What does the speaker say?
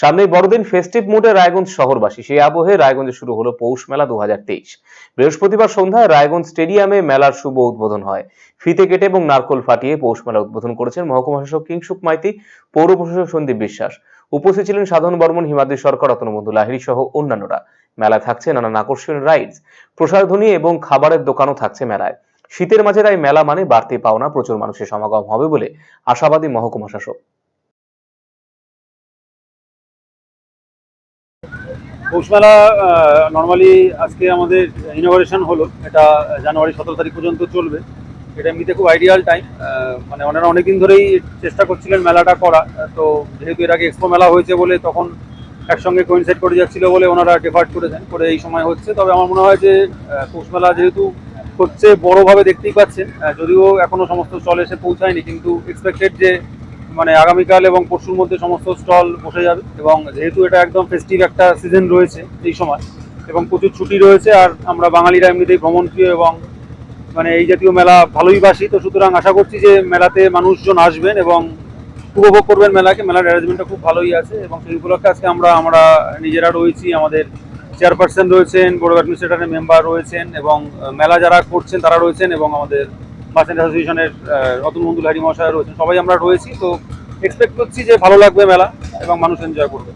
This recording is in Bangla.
সামনেই বড়দিন ফেস্টিভ মুডে রায়গঞ্জ শহরবাসী। সেই আবহে রায়গঞ্জে শুরু হলো পৌষ মেলা দু বৃহস্পতিবার সন্ধ্যায় রায়গঞ্জ স্টেডিয়ামে মেলার শুভ উদ্বোধন হয়। ফিতে কেটে এবং নারকোল ফাটিয়ে পৌষ মেলা উদ্বোধন করেছেন মহকুমা শাসক কিংসুক মাইতি পৌর প্রশাসক সন্দীপ বিশ্বাস। উপস্থিত ছিলেন সাধন বর্মন, হিমাদ্রি সরকার রতনবন্ধু লাহিড়ী সহ অন্যান্যরা। মেলায় থাকছে নানান আকর্ষণীয় রাইডস প্রসাধনী এবং খাবারের দোকানও থাকছে মেলায়। শীতের মাঝে তাই মেলা মানে বাড়তি পাওনা, প্রচুর মানুষের সমাগম হবে বলে আশাবাদী মহকুমা শাসক। পৌষমেলা নর্মালি আজকে আমাদের ইনোভারেশন হলো। এটা জানুয়ারি সতেরো তারিখ পর্যন্ত চলবে। এটা এমনিতে খুব আইডিয়াল টাইম মানে ওনারা অনেকদিন ধরেই চেষ্টা করছিলেন মেলাটা করা। তো যেহেতু এর আগে এক্সপো মেলা হয়েছে বলে তখন একসঙ্গে কোইনসাইড করে যাচ্ছিল বলে ওনারা ডেফার্ট করেছেন করে এই সময় হচ্ছে। তবে আমার মনে হয় যে আহ, পৌষ মেলা যেহেতু হচ্ছে বড়োভাবে দেখতেই পাচ্ছেন। যদিও এখনও সমস্ত স্টল এসে পৌঁছায়নি কিন্তু এক্সপেক্টেড যে মানে আগামীকাল এবং পরশুর মধ্যে সমস্ত স্টল বসে যাবে এবং যেহেতু এটা একদম ফেস্টিভ একটা সিজন রয়েছে এই সময়, এবং প্রচুর ছুটি রয়েছে আর আমরা বাঙালিরা এমনিতেই ভ্রমণপ্রিয় এবং মানে এই জাতীয় মেলা ভালোই বাসি। তো সুতরাং আশা করছি যে মেলাতে মানুষজন আসবেন এবং উপভোগ করবেন মেলাকে। মেলার অ্যারেঞ্জমেন্টটা খুব ভালোই আছে এবং সেই উপলক্ষে আজকে আমরা আমরা নিজেরা রয়েছি, আমাদের চেয়ারপারসন রয়েছেন অফ অ্যাডমিনিস্ট্রেটরের মেম্বার রয়েছেন এবং মেলা যারা করছেন তারা রয়েছেন এবং আমাদের মার্চেন্ট অ্যাসোসিয়েশনের রতন বন্ধু লাহিড়ী মহাশয় রয়েছেন। সবাই আমরা রয়েছি, তো এক্সপেক্ট করছি যে ভালো লাগবে মেলা এবং মানুষ এনজয় করবে।